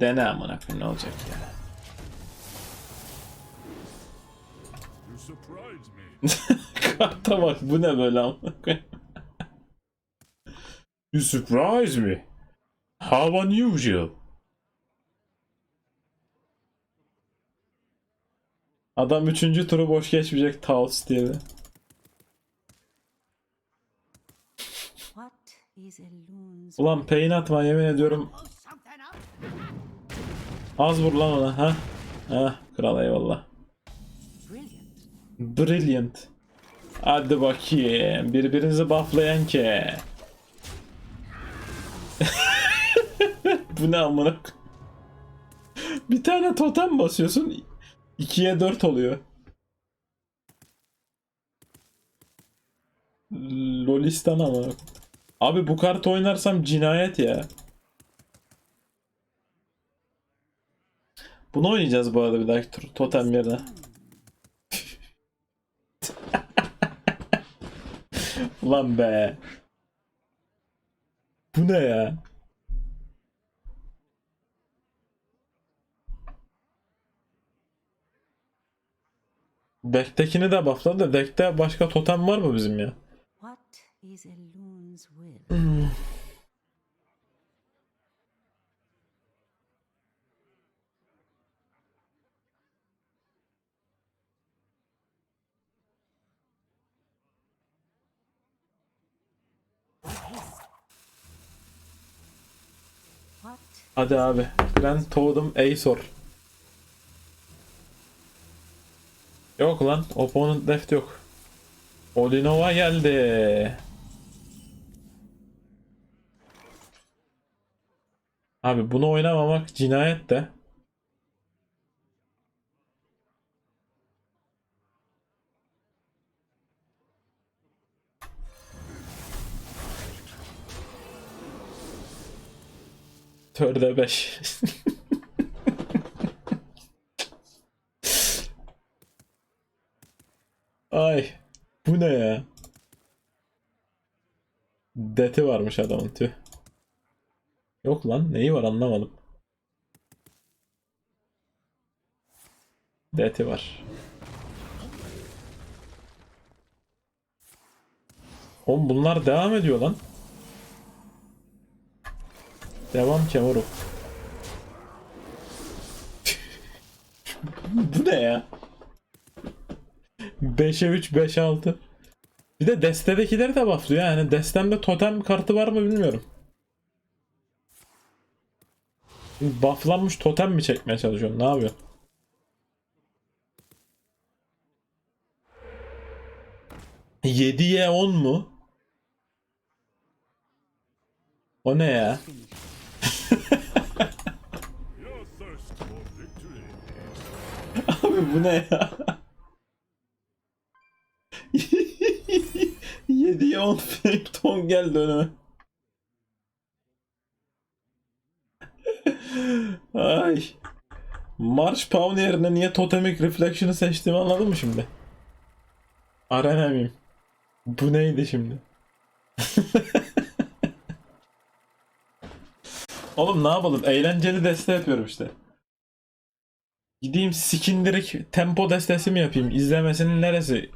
Dene amına ne olacak ya. You surprise me. Karta bak bu ne böyle amına. You surprise me. How unusual. Adam üçüncü turu boş geçmeyecek Taos diye de. What is a loon's Ulan peyn atma yemin ediyorum. Az vur lan ona ha. Ha kral eyvallah. brilliant? Hadi bakayım. Birbirinizi bufflayan ki. Bu ne amına Bir tane totem basıyorsun. 2'ye 4 oluyor. Lolistan ama. Abi bu kartı oynarsam cinayet ya. Bunu oynayacağız bu arada bir dahaki tur. Totem yerine. Ulan be. Bu ne ya? Deck'tekini de buffladı da deck'te başka totem var mı bizim ya? What is Hadi abi. Grand Totem Aesor. Yok lan. Opponent left yok. Olinova geldi. Abi bunu oynamamak cinayet de. Dörde beş. Ay. Bu ne ya? Deti varmış adamın tüh. Yok lan neyi var anlamadım. Deti var. Oğlum bunlar devam ediyor lan. Devam Kemuruk. Bu ne ya? 5'e 3, 5'e 6. Bir de destedekileri de bufflıyor yani. Destemde totem kartı var mı bilmiyorum. Bufflanmış totem mi çekmeye çalışıyorsun? Ne yapıyorsun? Yediye 10 mu? O ne ya? Bu ne ya? 7'ye 10 ton geldi önüme. Ay. March Pound yerine niye Totemic Reflection'ı seçtiğimi anladın mı şimdi? Arena miyim? Bu neydi şimdi? Oğlum ne yapalım? Eğlenceli deste yapıyorum işte. Gideyim skindirik tempo destesi mi yapayım? İzlemesinin neresi